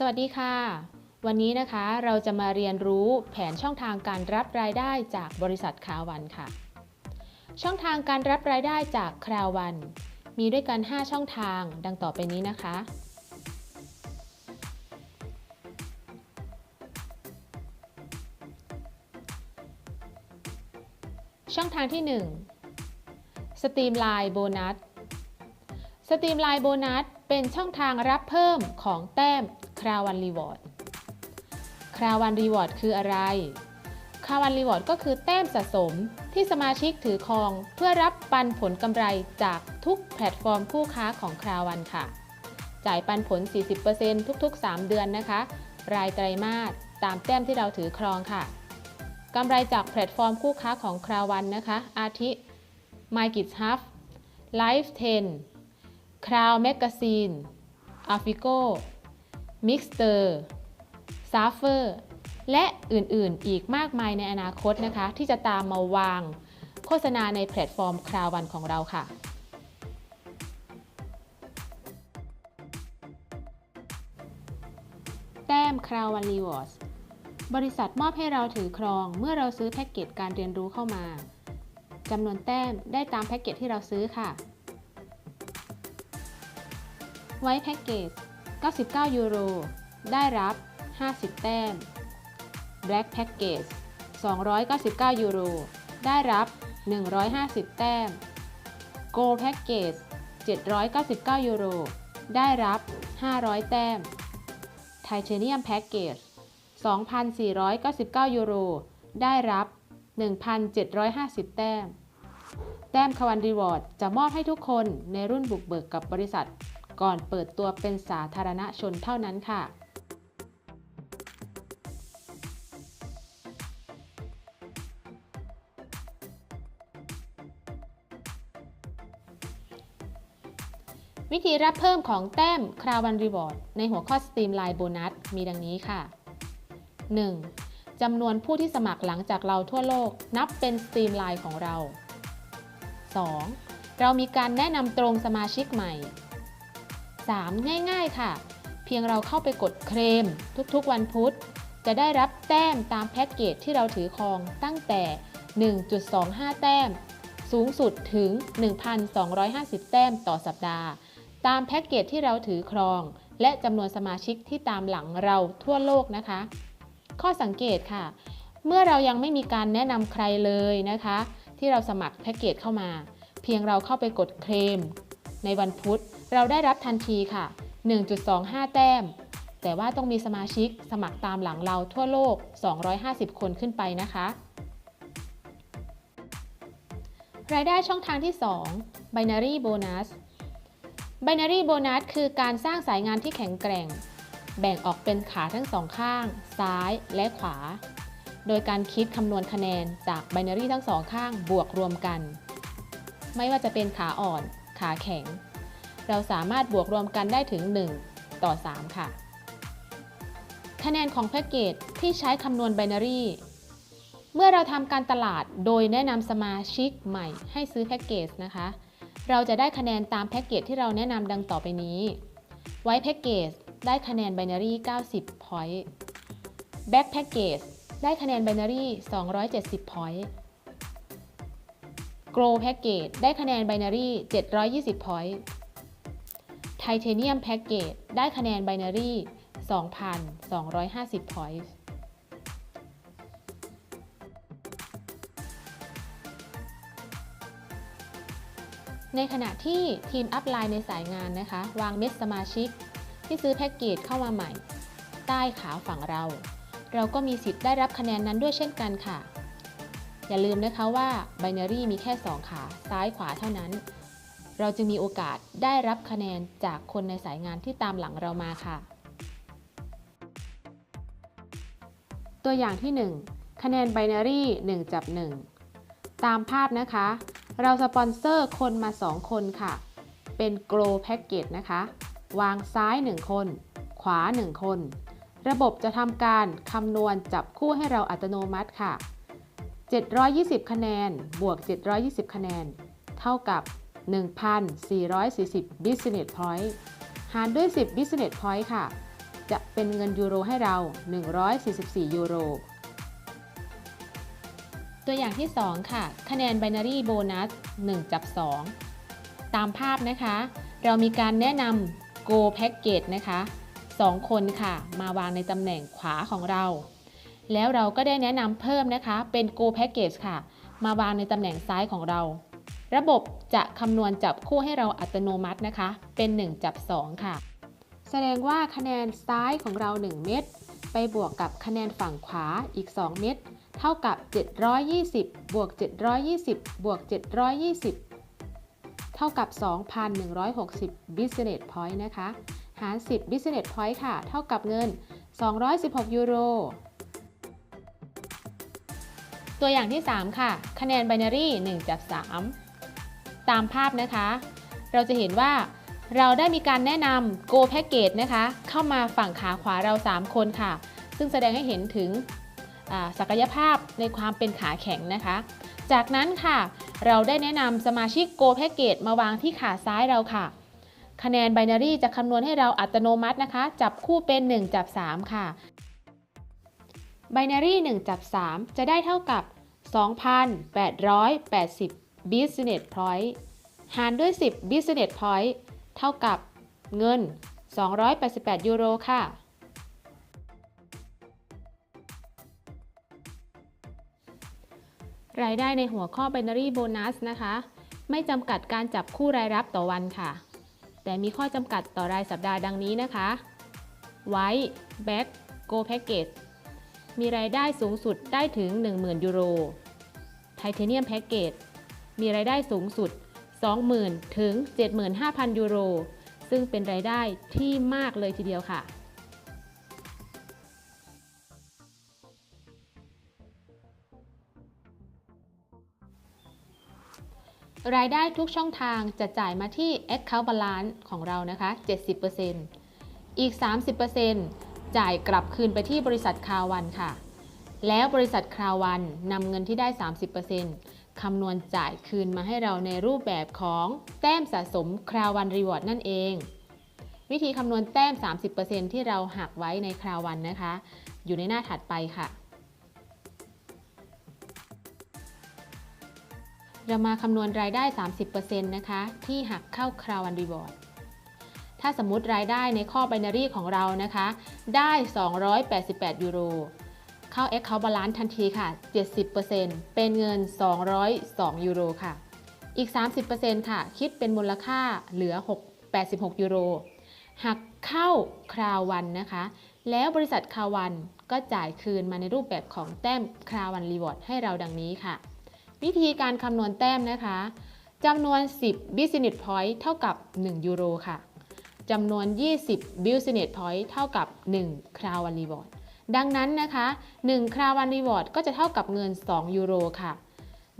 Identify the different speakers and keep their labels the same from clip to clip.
Speaker 1: สวัสดีค่ะ วันนี้นะคะเราจะมาเรียนรู้แผนช่องทางการรับรายได้จากบริษัทคาวันค่ะ ช่องทางการรับรายได้จากคาววัน มีด้วยกัน 5 ช่องทางดังต่อไปนี้นะคะ ช่องทางที่ 1 สตรีมไลน์โบนัสสตรีมไลน์โบนัสเป็นช่องทางรับเพิ่มของแต้ม คราวันรีวอร์ดคราวันรีวอร์ดคืออะไร คราวันรีวอร์ดก็คือแต้มสะสมที่สมาชิกถือครองเพื่อรับปันผลกำไรจากทุกแพลตฟอร์มคู่ค้าของคราวันค่ะ จ่ายปันผล 40%ทุกๆ 3 เดือนนะคะ รายไตรมาสตามแต้มที่เราถือครองค่ะกำไรจากแพลตฟอร์มคู่ค้าของคราวันนะคะ อาทิ My g i t Hub Life 10 Crown Magazine a f i c o Mixter s a f e r และอื่นๆ อีกมากมายในอนาคตนะคะ ที่จะตามมาวางโฆษณาในแพลตฟอร์มคราววันของเราค่ะ แต้มคราววันรีวอร์ดบริษัทมอบให้เราถือครองเมื่อเราซื้อแพ็กเกจการเรียนรู้เข้ามาจำนวนแต้มได้ตามแพ็กเกจที่เราซื้อค่ะ ไว้แพ็กเกจ 99 ยูโร ได้รับ 50 แต้ม Black Package 299 ยูโร ได้รับ 150 แต้ม Gold Package 799 ยูโร ได้รับ 500 แต้ม Titanium Package 2,499 ยูโร ได้รับ 1,750 แต้ม แต้มควันรีวอร์ดจะมอบให้ทุกคนในรุ่นบุกเบิกกับบริษัท ก่อนเปิดตัวเป็นสาธารณชนเท่านั้นค่ะวิธีรับเพิ่มของแต้มคราวันรีวอร์ดในหัวข้อสตรีมไลน์โบนัสมีดังนี้ค่ะ 1. จำนวนผู้ที่สมัครหลังจากเราทั่วโลกนับเป็นสตรีมไลน์ของเรา 2. เรามีการแนะนำตรงสมาชิกใหม่ 3. ง่ายๆ ค่ะ เพียงเราเข้าไปกดเคลมทุกๆ วันพุธ จะได้รับแต้มตามแพ็กเกจที่เราถือครองตั้งแต่ 1.25 แต้ม สูงสุดถึง 1,250 แต้มต่อสัปดาห์ ตามแพ็กเกจที่เราถือครอง และจำนวนสมาชิกที่ตามหลังเราทั่วโลกนะคะ ข้อสังเกตค่ะ เมื่อเรายังไม่มีการแนะนำใครเลยนะคะ ที่เราสมัครแพ็กเกจเข้ามา เพียงเราเข้าไปกดเคลมในวันพุธ เราได้รับทันทีค่ะ 1.25 แต้ม แต่ว่าต้องมีสมาชิกสมัครตามหลังเราทั่วโลก 250 คนขึ้นไปนะคะ รายได้ช่องทางที่ 2 Binary Bonus Binary Bonus คือการสร้างสายงานที่แข็งแกร่ง แบ่งออกเป็นขาทั้งสองข้าง ซ้ายและขวา โดยการคิดคำนวณคะแนนจาก Binary ทั้งสองข้างบวกรวมกัน ไม่ว่าจะเป็นขาอ่อน ขาแข็ง เราสามารถบวกรวมกันได้ถึง 1 ต่อ 3 ค่ะ คะแนนของแพ็กเกจที่ใช้คำนวณ Binary เมื่อเราทำการตลาดโดยแนะนำสมาชิกใหม่ให้ซื้อแพ็กเกจนะคะ เราจะได้คะแนนตามแพ็กเกจที่เราแนะนำดังต่อไปนี้ ไว้แพ็กเกจได้คะแนน Binary 90 point Back Package ได้คะแนน Binary 270 point Grow Package ได้คะแนน Binary 720 point Titanium Package ได้คะแนน Binary 2,250 point ในขณะที่ทีมอัพไลน์ในสายงานนะคะ วางเม็ดสมาชิก ที่ซื้อแพ็กเกจเข้ามาใหม่ ใต้ขาฝั่งเรา เราก็มีสิทธิ์ได้รับคะแนนนั้นด้วยเช่นกันค่ะ อย่าลืมนะคะว่า Binary มีแค่ 2 ขา ซ้ายขวาเท่านั้น เราจึงมีโอกาสได้รับคะแนนจากคนในสายงานที่ตามหลังเรามาค่ะ ตัวอย่างที่ 1 คะแนน Binary 1จับ1 ตามภาพนะคะ เราสปอนเซอร์คนมา 2 คนค่ะ เป็น Grow Package นะคะ วางซ้าย 1 คน ขวา 1 คน ระบบจะทำการคำนวณจับคู่ให้เราอัตโนมัติค่ะ 720 คะแนน บวก 720 คะแนน เท่ากับ 1,440 Business Point หารด้วย 10 Business Point ค่ะ จะเป็นเงินยูโรให้เรา 144 ยูโร ตัวอย่างที่ 2 ค่ะ คะแนน binary bonus 1 จับ 2 ตามภาพนะคะ เรามีการแนะนำ go package นะคะ 2 คนค่ะ มาวางในตำแหน่งขวาของเรา แล้วเราก็ได้แนะนำเพิ่มนะคะ เป็น go package ค่ะ มาวางในตำแหน่งซ้ายของเรา ระบบจะคำนวณจับคู่ให้เราอัตโนมัตินะคะ เป็น 1 จับ 2 ค่ะ แสดงว่าคะแนนซ้ายของเรา 1 เม็ดไปบวกกับคะแนนฝั่งขวาอีก 2 เม็ดเท่ากับ 720 บวก 720 บวก 720 เท่ากับ 2,160 business point นะคะ หาร 10 business point ค่ะ เท่ากับเงิน 216 ยูโร ตัวอย่างที่ 3 ค่ะ คะแนน binary 1 จับ 3 ตามภาพนะคะ เราจะเห็นว่าเราได้มีการแนะนำ Go Package นะคะ เข้ามาฝั่งขาขวาเรา 3 คนค่ะ ซึ่งแสดงให้เห็นถึงศักยภาพในความเป็นขาแข็งนะคะ จากนั้นค่ะ เราได้แนะนำสมาชิก Go Package มาวางที่ขาซ้ายเราค่ะ คะแนน Binary จะคำนวณให้เราอัตโนมัตินะคะ จับคู่เป็น 1 จับ 3 ค่ะ Binary 1 จับ 3 จะได้เท่ากับ 2,880 Business Point หารด้วย 10 Business Point เท่ากับเงิน 288 ยูโรค่ะ รายได้ในหัวข้อ Binary Bonus นะคะ ไม่จำกัดการจับคู่รายรับต่อวันค่ะ แต่มีข้อจำกัดต่อรายสัปดาห์ดังนี้นะคะ White Back Go Package มีรายได้สูงสุดได้ถึง 10,000 ยูโร Titanium Package มีรายได้สูงสุด 20,000 ถึง 75,000 ยูโร ซึ่งเป็นรายได้ที่มากเลยทีเดียวค่ะ รายได้ทุกช่องทางจะจ่ายมาที่ Account Balance ของเรานะคะ 70%อีก 30%จ่ายกลับคืนไปที่บริษัทคาวันค่ะ แล้วบริษัทคาวันนำเงินที่ได้ 30% คำนวณจ่ายคืนมาให้เราในรูปแบบของแต้มสะสมคราววันรีวอร์ดนั่นเอง วิธีคำนวณแต้ม 30%ที่เราหักไว้ในคราววันนะคะ อยู่ในหน้าถัดไปค่ะเรามาคำนวณรายได้ 30%นะคะ ที่หักเข้าคราววันรีวอร์ด ถ้าสมมติรายได้ในข้อ binary ของเรานะคะ ได้ 288 ยูโร เข้า Account Balance ทันทีค่ะ 70%เป็นเงิน 202 ยูโรค่ะ อีก 30%ค่ะ คิดเป็นมูลค่าเหลือ 6 86 ยูโร หักเข้าคราววันนะคะ แล้วบริษัทคราววันก็จ่ายคืนมาในรูปแบบของแต้มคราววันรีวอร์ดให้เราดังนี้ค่ะ วิธีการคำนวณแต้มนะคะจำนวน 10 business point เท่ากับ 1 ยูโรค่ะจำนวน 20 business point เท่ากับ 1 crown one reward ดังนั้นนะคะ1 crown one reward ก็จะเท่ากับเงิน 2 ยูโรค่ะ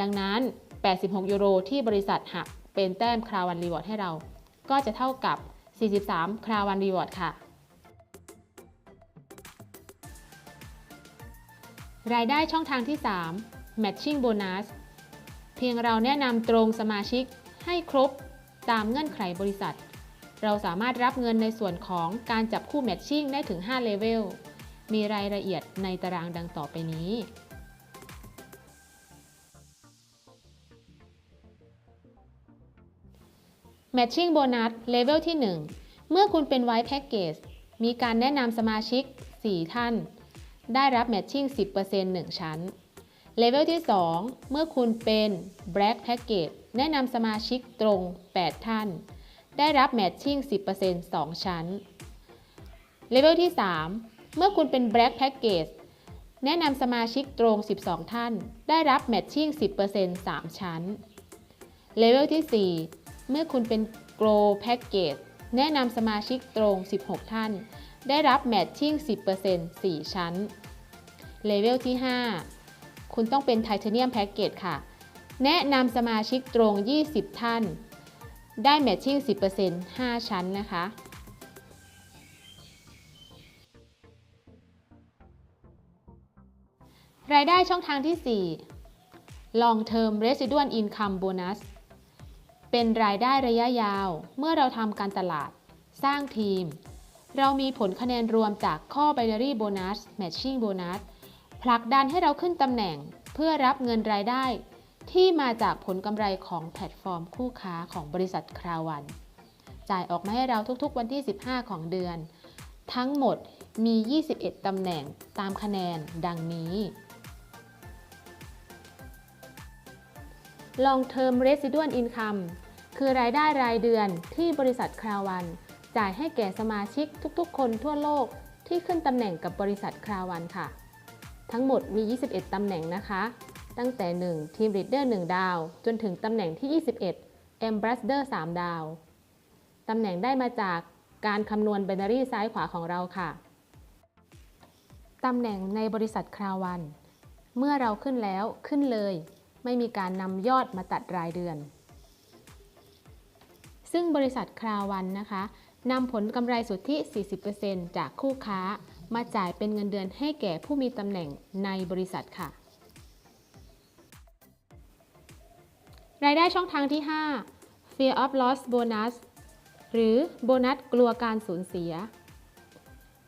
Speaker 1: ดังนั้น 86 ยูโรที่บริษัทหักเป็นแต้ม crown one reward ให้เรา ก็จะเท่ากับ 43 crown one reward ค่ะ รายได้ช่องทางที่ 3 matching bonus เพียงเราแนะนำตรงสมาชิกให้ครบตามเงื่อนไขบริษัท เราสามารถรับเงินในส่วนของการจับคู่แมทชิ่งได้ถึง 5 เลเวล มีรายละเอียดในตารางดังต่อไปนี้ Matching Bonus เลเวลที่ 1 เมื่อคุณเป็น White Package มีการแนะนำสมาชิก 4 ท่าน ได้รับ Matching 10% 1 ชั้น เลเวลที่ 2 เมื่อคุณเป็น Black Package แนะนำสมาชิกตรง 8 ท่าน ได้รับ Matching 10% 2 ชั้น เลเวลที่ 3 เมื่อคุณเป็น Black Package แนะนำสมาชิกตรง 12 ท่าน ได้รับ Matching 10% 3 ชั้น เลเวลที่ 4 เมื่อคุณเป็น Grow Package แนะนำสมาชิกตรง 16 ท่าน ได้รับ Matching 10% 4 ชั้น เลเวลที่ 5 คุณต้องเป็น Titanium Package ค่ะ แนะนำสมาชิกตรง 20 ท่าน ได้ Matching 10% 5 ชั้นนะคะายได้ช่องทางที่ 4 Long Term Residual Income Bonus เป็นรายได้ระยะยาว เมื่อเราทำการตลาด สร้างทีม เรามีผลคะแนนรวมจากข้อ binary bonus matching bonus ผลักดันให้เราขึ้นตำแหน่งเพื่อรับเงินรายได้ ที่มาจากผลกำไรของแพลตฟอร์มคู่ค้าของบริษัทคราวัน จ่ายออกมาให้เราทุกๆวันที่ 15 ของเดือน ทั้งหมดมี 21 ตำแหน่งตามคะแนนดังนี้ Long Term Residual Income คือรายได้รายเดือนที่บริษัทคราวัน จ่ายให้แก่สมาชิกทุกๆ คนทั่วโลกที่ขึ้นตำแหน่งกับบริษัทคราวันค่ะ ทั้งหมดมี 21 ตำแหน่งนะคะ ตั้งแต่1 Team Leader 1ดาว จนถึงตำแหน่งที่ 21 Ambassador 3 ดาว ตำแหน่งได้มาจากการคำนวณ binary ซ้ายขวาของเราค่ะ ตำแหน่งในบริษัทคราวัน เมื่อเราขึ้นแล้วขึ้นเลย ไม่มีการนำยอดมาตัดรายเดือน ซึ่งบริษัทคราวันนะคะนำผลกำไรสุทธิ 40%จากคู่ค้า มาจ่ายเป็นเงินเดือนให้แก่ผู้มีตำแหน่งในบริษัทค่ะ รายได้ช่องทางที่ 5 Fear of Loss Bonus หรือโบนัสกลัวการสูญเสีย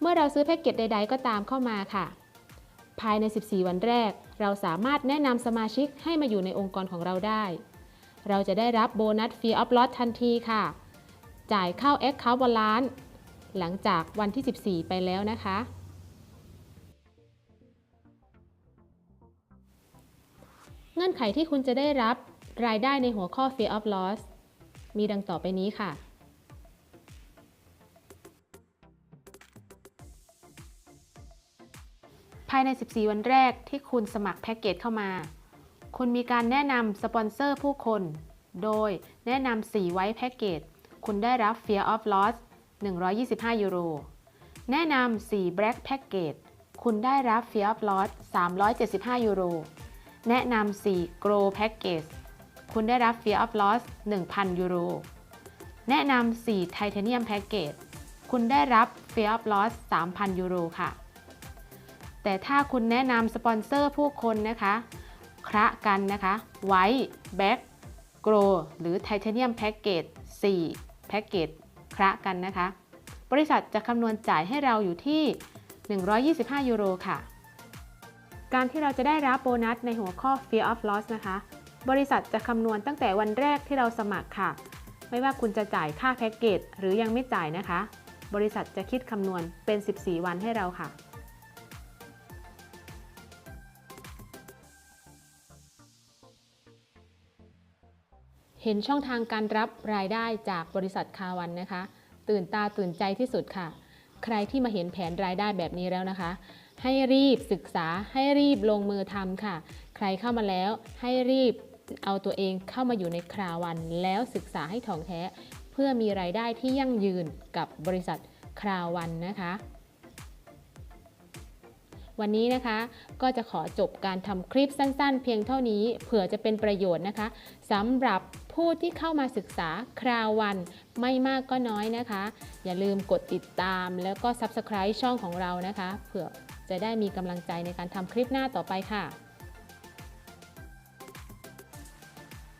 Speaker 1: เมื่อเราซื้อแพ็กเกจใด ๆ ก็ตามเข้ามาค่ะ ภายใน 14 วันแรก เราสามารถแนะนำสมาชิกให้มาอยู่ในองค์กรของเราได้ เราจะได้รับโบนัส Fear of Loss ทันทีค่ะ จ่ายเข้า Account Balance หลังจากวันที่ 14 ไปแล้วนะคะ เงื่อนไขที่คุณจะได้รับรายได้ในหัวข้อ Fear of Loss มีดังต่อไปนี้ค่ะายใน 14 วันแรกที่คุณสมัครแพ็กเกจเข้ามา คุณมีการแนะนำสปอนเซอร์ผู้คน โดยแนะนำ4ไว้แพ็กเกจ คุณได้รับ Fear of Loss 125 ยูโร แนะนำ4 Black Package คุณได้รับ Fear of Loss 375 ยูโร แนะนำ4 Grow Package คุณได้รับ Fear of Loss 1,000 ยูโร แนะนำ4 Titanium Package คุณได้รับ Fear of Loss 3,000 ยูโรค่ะ แต่ถ้าคุณแนะนำสปอนเซอร์ผู้คนนะคะคระกันนะคะไว้แบ็กโกรหรือไทเทเนียมแพ็กเกจ4แพ็กเกจคระกันนะคะ บริษัทจะคำนวณจ่ายให้เราอยู่ที่ 125 ยูโรค่ะ การที่เราจะได้รับโบนัสในหัวข้อ Fear of Loss นะคะ บริษัทจะคำนวณตั้งแต่วันแรกที่เราสมัครค่ะ ไม่ว่าคุณจะจ่ายค่าแพ็กเกจหรือยังไม่จ่ายนะคะ บริษัทจะคิดคำนวณเป็น 14 วันให้เราค่ะ เห็นช่องทางการรับรายได้จากบริษัทคาวันนะคะ ตื่นตาตื่นใจที่สุดค่ะ ใครที่มาเห็นแผนรายได้แบบนี้แล้วนะคะ ให้รีบศึกษาให้รีบลงมือทำค่ะ ใครเข้ามาแล้วให้รีบเอาตัวเองเข้ามาอยู่ในคราวัน แล้วศึกษาให้ถ่องแท้ เพื่อมีรายได้ที่ยั่งยืนกับบริษัทคราวันนะคะวันนี้นะคะก็จะขอจบการทำคลิปสั้นๆ เพียงเท่านี้เผื่อจะเป็นประโยชน์นะคะสำหรับ ผู้ที่เข้ามาศึกษาคราววันไม่มากก็น้อยนะคะ อย่าลืมกดติดตามแล้วก็ Subscribe ช่องของเรานะคะเผื่อจะได้มีกำลังใจในการทำคลิปหน้าต่อไปค่ะ